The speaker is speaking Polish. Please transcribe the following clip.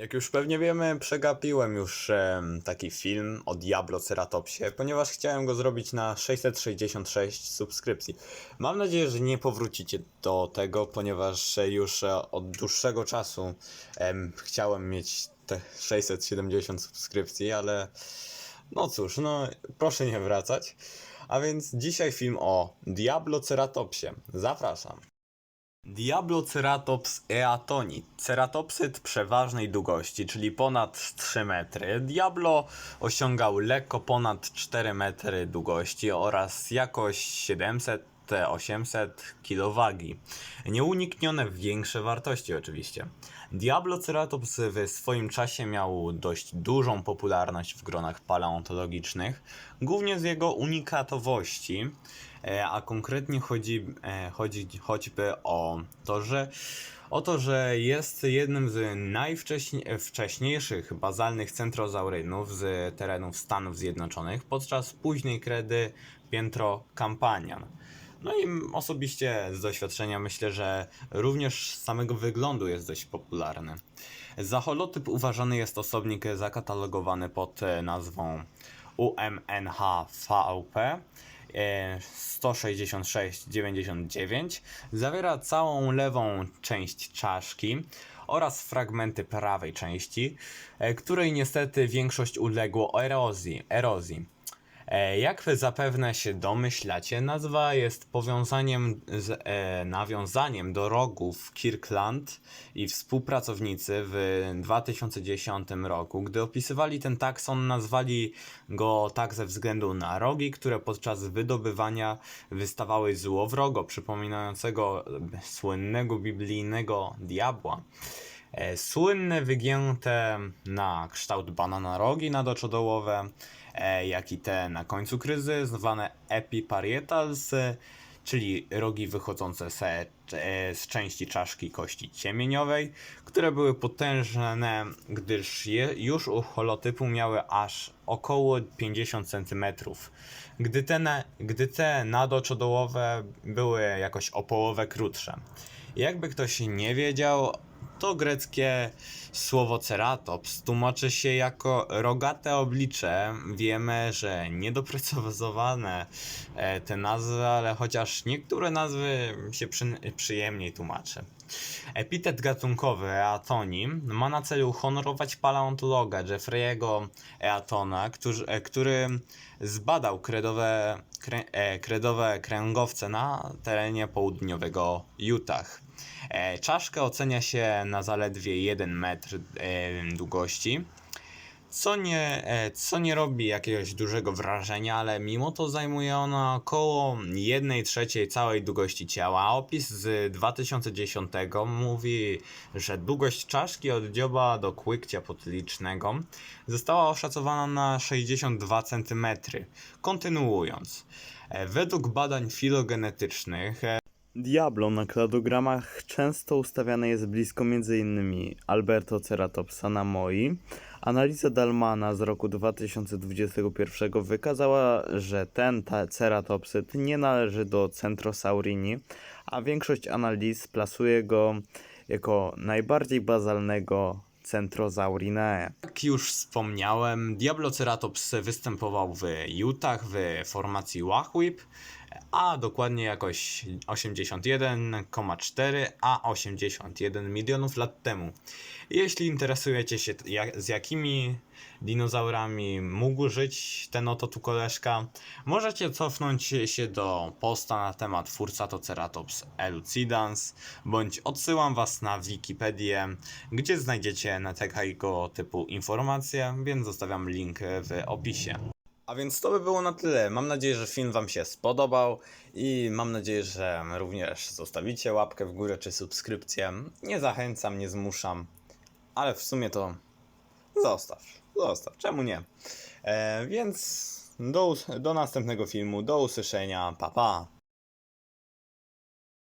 Jak już pewnie wiemy, przegapiłem już em, taki film o Diabloceratopsie, ponieważ chciałem go zrobić na 666 subskrypcji. Mam nadzieję, że nie powrócicie do tego, ponieważ e, już e, od dłuższego czasu em, chciałem mieć te 670 subskrypcji, ale no cóż, no proszę nie wracać. A więc dzisiaj film o Diabloceratopsie. Zapraszam. Diabloceratops eatoni ceratopsyt przeważnej długości, czyli ponad 3 metry. Diablo osiągał lekko ponad 4 metry długości oraz jakoś 700 te 800 kilowagi. Nieuniknione większe wartości oczywiście. Diablo Ceratops w swoim czasie miał dość dużą popularność w gronach paleontologicznych, głównie z jego unikatowości, e, a konkretnie chodzi, e, chodzi choćby o to, że o to, że jest jednym z najwcześniejszych bazalnych centrozaurynów z terenów Stanów Zjednoczonych podczas późnej kredy piętro kampanian. No i osobiście z doświadczenia myślę, że również z samego wyglądu jest dość popularny. Za holotyp uważany jest osobnik zakatalogowany pod e, nazwą UMNHVP e, 166-99. Zawiera całą lewą część czaszki oraz fragmenty prawej części, e, której niestety większość uległo erozji. erozji. E, Jak zapewne się domyślacie, nazwa jest powiązaniem z, e, nawiązaniem do rogów Kirkland i współpracownicy w 2010 roku. Gdy opisywali ten takson, nazwali go tak ze względu na rogi, które podczas wydobywania wystawały złowrogo, przypominającego słynnego biblijnego diabła. E, Słynne wygięte na kształt banana rogi nadoczodołowe, e, jak i te na końcu kryzy, zwane epiparietals, e, czyli rogi wychodzące se, z części czaszki kości ciemieniowej, które były potężne, gdyż już u holotypu miały aż około 50 cm. Gdy te, gdy te nadoczodołowe były jakoś o połowę krótsze. Jakby ktoś nie wiedział, to greckie słowo ceratops tłumaczy się jako rogate oblicze. Wiemy, że niedoprecyzowane e, te nazwy, ale chociaż niektóre nazwy się przy, przyjemniej tłumaczy. Epitet gatunkowy Eatoni ma na celu honorować paleontologa Jeffrey'ego Eatona, który, e, który zbadał kredowe, krę, e, kredowe kręgowce na terenie południowego Utah. E, Czaszkę ocenia się na zaledwie 1 metr e, długości, co nie, e, co nie robi jakiegoś dużego wrażenia, ale mimo to zajmuje ona około 1 trzeciej całej długości ciała. Opis z 2010 mówi, że długość czaszki od dzioba do kłykcia potylicznego została oszacowana na 62 cm. Kontynuując, według badań filogenetycznych Diablo na kladogramach często ustawiane jest blisko m.in. Albertoceratopsa namoi. Analiza Dalmana z roku 2021 wykazała, że ten ceratopsyt nie należy do Centrosaurini, a większość analiz plasuje go jako najbardziej bazalnego Centrosaurinae. Jak już wspomniałem, Diabloceratops występował w Utah w formacji Wahwip, a dokładnie jakoś 81,4 a 81 milionów lat temu. Jeśli interesujecie się jak, z jakimi dinozaurami mógł żyć ten oto tu koleżka, możecie cofnąć się do posta na temat Furcatoceratops elucidans, bądź odsyłam was na Wikipedię, gdzie znajdziecie na tego typu informacje, więc zostawiam link w opisie. A więc to by było na tyle. Mam nadzieję, że film Wam się spodobał i mam nadzieję, że również zostawicie łapkę w górę czy subskrypcję. Nie zachęcam, nie zmuszam, ale w sumie to zostaw, zostaw, czemu nie? E, więc do, do następnego filmu, do usłyszenia, pa pa!